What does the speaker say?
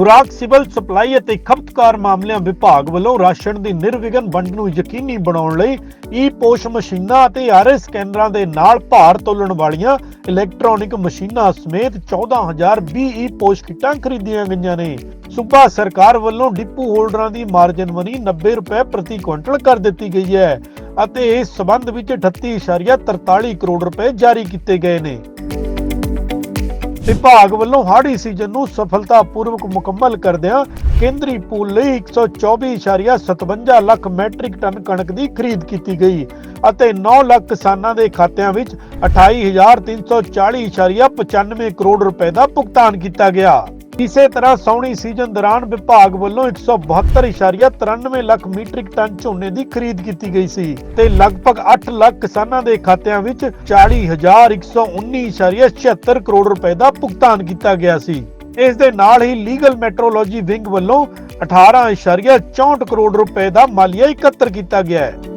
ਖੁਰਾਕ, civil supply ਅਤੇ ਖਪਤਕਾਰ ਮਾਮਲਿਆਂ ਵਿਭਾਗ ਵੱਲੋਂ ਰਾਸ਼ਨ ਦੀ ਨਿਰਵਿਘਨ ਵੰਡ ਨੂੰ ਯਕੀਨੀ ਬਣਾਉਣ ਲਈ ਈ ਪੋਸ਼ ਮਸ਼ੀਨਾਂ ਅਤੇ ਆਰਏ ਸਕੈਨਰਾਂ ਦੇ ਨਾਲ ਭਾਰ ਤੋਲਣ ਵਾਲੀਆਂ ਇਲੈਕਟ੍ਰੋਨਿਕ ਮਸ਼ੀਨਾਂ ਸਮੇਤ 14020 ਈ ਪੋਸ਼ ਕਿੱਟਾਂ ਖਰੀਦੀਆਂ ਗਈਆਂ ਨੇ। ਸੂਬਾ ਸਰਕਾਰ ਵੱਲੋਂ ਡਿਪੂ ਹੋਲਡਰਾਂ ਦੀ ਮਾਰਜਨ ਮਨੀ 90 ਰੁਪਏ ਪ੍ਰਤੀ ਕੁਇੰਟਲ ਕਰ ਦਿੱਤੀ ਗਈ ਹੈ ਅਤੇ ਇਸ ਸਬੰਧ ਵਿੱਚ 38.43 ਕਰੋੜ ਰੁਪਏ ਜਾਰੀ ਕੀਤੇ ਗਏ ਨੇ। ਵਿਭਾਗ ਵੱਲੋਂ ਹਾੜੀ ਸੀਜ਼ਨ ਨੂੰ ਸਫਲਤਾਪੂਰਵਕ ਮੁਕੰਮਲ ਕਰਦਿਆਂ ਕੇਂਦਰੀ ਪੂਲ ਲਈ 124.57 ਲੱਖ ਮੈਟ੍ਰਿਕ ਟਨ ਕਣਕ ਦੀ ਖਰੀਦ ਕੀਤੀ ਗਈ ਅਤੇ 9 ਲੱਖ ਕਿਸਾਨਾਂ ਦੇ ਖਾਤਿਆਂ ਵਿੱਚ 28340.95 ਕਰੋੜ ਰੁਪਏ ਦਾ ਭੁਗਤਾਨ ਕੀਤਾ ਗਿਆ। ਇਸੇ ਤਰ੍ਹਾਂ ਸੌਣੀ ਸੀਜ਼ਨ ਦੌਰਾਨ ਵਿਭਾਗ ਵੱਲੋਂ 172.93 ਲੱਖ ਮੀਟ੍ਰਿਕ ਟਨ ਝੋਨੇ ਦੀ ਖਰੀਦ ਕੀਤੀ ਗਈ ਸੀ ਤੇ ਲਗਭਗ 8 ਲੱਖ ਕਿਸਾਨਾਂ ਦੇ ਖਾਤਿਆਂ ਵਿੱਚ 40119.76 ਕਰੋੜ ਰੁਪਏ ਦਾ ਭੁਗਤਾਨ ਕੀਤਾ ਗਿਆ ਸੀ। ਇਸ ਦੇ ਨਾਲ ਹੀ ਲੀਗਲ ਮੈਟਰੋਲੋਜੀ ਵਿੰਗ ਵੱਲੋਂ 18.64 ਕਰੋੜ ਰੁਪਏ ਦਾ ਮਾਲੀਆ ਇਕੱਤਰ ਕੀਤਾ ਗਿਆ ਹੈ।